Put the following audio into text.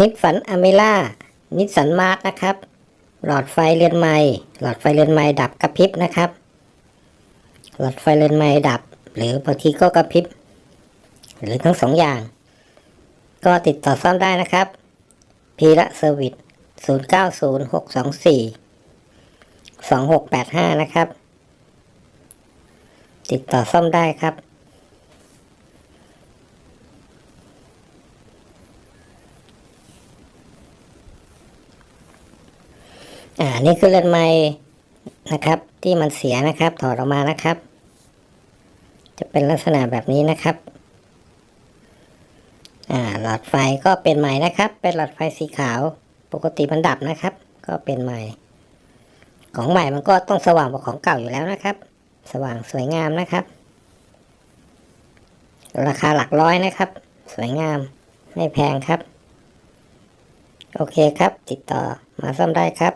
นิสสันอเมล่านิสสันมาร์กนะครับ หลอดไฟเรือนไม้หลอดไฟเรือนไม้ดับกระพริบนะครับ หลอดไฟเรือนไม้ดับ หรือบางทีก็กระพริบ หรือทั้งสองอย่าง ก็ติดต่อซ่อมได้นะครับ พีระเซอร์วิส0 9 0 6 2 4 2 6 8 5 นะครับ ติดต่อซ่อมได้ครับ อ่านี่คือเรือนไม้นะครับ ที่มันเสียนะครับ ถอดออกมานะครับ จะเป็นลักษณะแบบนี้นะครับ อ่าหลอดไฟก็เป็นใหม่นะครับ เป็นหลอดไฟสีขาว ปกติมันดับนะครับ ก็เป็นใหม่ ของใหม่มันก็ต้องสว่างกว่าของเก่าอยู่แล้วนะครับ สว่างสวยงามนะครับ ราคาหลักร้อยนะครับ สวยงามไม่แพงครับ โอเคครับ ติดต่อมาซ่อมได้ครับ